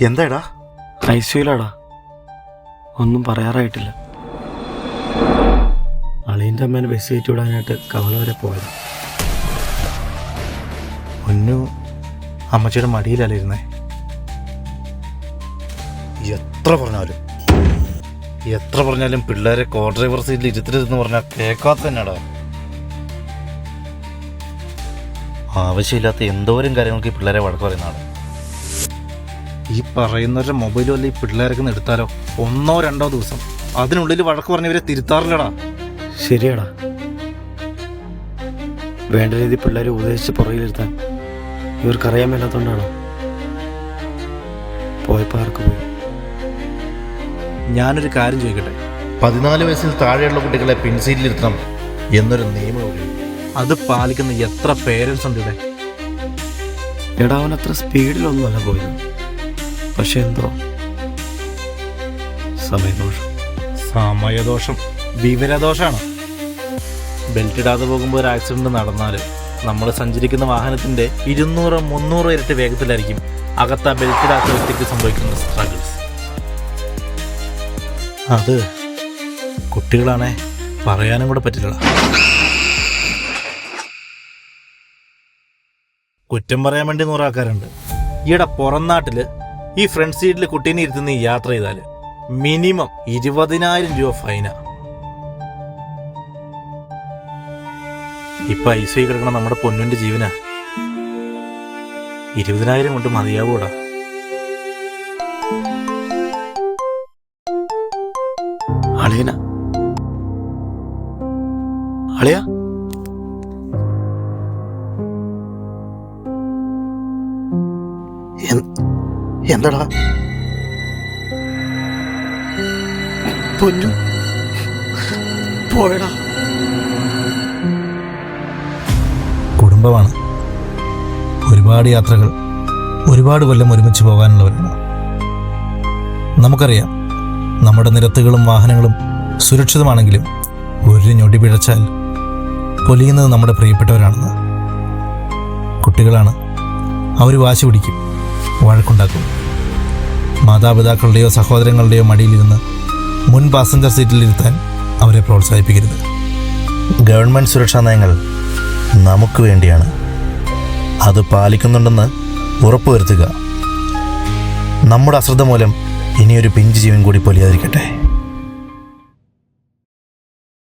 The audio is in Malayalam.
എന്താടാ? ഐ സിയുലാടാ ഒന്നും പറയാറായിട്ടില്ല. അളിയന്റെ അമ്മേനെ ബസ് കയറ്റി വിടാനായിട്ട് കവള വരെ പോയത്. പൊന്നു അമ്മച്ചിയുടെ മടിയിലല്ലിരുന്നേ എത്ര പറഞ്ഞാലും എത്ര പറഞ്ഞാലും പിള്ളേരെ കോ ഡ്രൈവർ സീറ്റിൽ ഇരുത്തരുതെന്ന് പറഞ്ഞാൽ കേൾക്കാത്ത തന്നെടാ ആവശ്യമില്ലാത്ത എന്തോരം കാര്യങ്ങൾക്ക് ഈ പിള്ളേരെ വഴക്ക് പറയുന്നതാണ്. ഈ പറയുന്നവരുടെ മൊബൈൽ വല്ല ഈ പിള്ളേരൊക്കെ ഒന്ന് എടുത്താലോ? ഒന്നോ രണ്ടോ ദിവസം. അതിനുള്ളിൽ വഴക്ക് പറഞ്ഞവരെ തിരുത്താറില്ലടാ. ശരിയാടാ. വേണ്ട രീതി പിള്ളേരെ ഉപദേശിച്ച് പുറകിലിരുത്താൻ. ഇവർക്കറിയാൻ മേലാത്തോണ്ടാണോ. പോയപ്പോൾ ആർക്ക് പോയി? ഞാനൊരു കാര്യം ചോദിക്കട്ടെ? പതിനാല് വയസ്സിൽ താഴെയുള്ള കുട്ടികളെ പിൻസീറ്റിലിരുത്തണം എന്നൊരു നിയമം അത് പാലിക്കുന്ന എത്ര പേരൻസ് ഉണ്ട് ഇവിടെ? എടാ അവൻ അത്ര സ്പീഡിലൊന്നുമല്ല പോയത്. പക്ഷെ എന്തോ സമയദോഷം. സമയദോഷം. വിവരദോഷമാണ് ബെൽറ്റ് ഇടാതെ പോകുമ്പോൾ ഒരു ആക്സിഡന്റ് നടന്നാൽ നമ്മൾ സഞ്ചരിക്കുന്ന വാഹനത്തിന്റെ ഇരുന്നൂറ് മുന്നൂറ് ഇരട്ടി വേഗത്തിലായിരിക്കും അകത്ത ബെൽറ്റ് ഇടാത്ത വ്യക്തിക്ക് സംഭവിക്കുന്ന സ്ട്രഗിൾസ് അത് കുട്ടികളാണേ പറയാനും കൂടെ പറ്റില്ല കുറ്റം പറയാൻ വേണ്ടി നൂറാൾക്കാരുണ്ട്. ഈയിടെ പുറം നാട്ടിൽ ഈ ഫ്രണ്ട് സീറ്റിൽ കുട്ടീനെ ഇരുത്തുന്ന യാത്ര ചെയ്താൽ മിനിമം ഇരുപതിനായിരം രൂപ ഫൈന. ഇപ്പൊ ഐ സി കിടക്കണ നമ്മുടെ പൊന്നിന്റെ ജീവന. ഇരുപതിനായിരം കൊണ്ട് മതിയാവൂടാ. അളിയന. അളിയ. എന്താടാ? പൊന്നു. പോയടാ. കുടുംബമാണ്. ഒരുപാട് യാത്രകൾ ഒരുപാട് കൊല്ലം ഒരുമിച്ച് പോകാനുള്ളവരാണ്. നമുക്കറിയാം നമ്മുടെ നിരത്തുകളും വാഹനങ്ങളും സുരക്ഷിതമാണെങ്കിലും ഒരു ഞൊടി പിഴച്ചാൽ കൊലിയുന്നത് നമ്മുടെ പ്രിയപ്പെട്ടവരാണെന്ന്. കുട്ടികളാണ് അവർ വാശി പിടിക്കും. വഴക്കുണ്ടാക്കും. മാതാപിതാക്കളുടെയോ സഹോദരങ്ങളുടെയോ മടിയിലിരുന്ന് മുൻ പാസഞ്ചർ സീറ്റിലിരുത്താൻ അവരെ പ്രോത്സാഹിപ്പിക്കരുത്. ഗവൺമെന്റ് സുരക്ഷാ നയങ്ങൾ നമുക്ക് വേണ്ടിയാണ്. അത് പാലിക്കുന്നുണ്ടെന്ന് ഉറപ്പുവരുത്തുക. നമ്മുടെ അശ്രദ്ധ മൂലം ഇനിയൊരു പിഞ്ച് ജീവൻ കൂടി പൊലിയാതിരിക്കട്ടെ.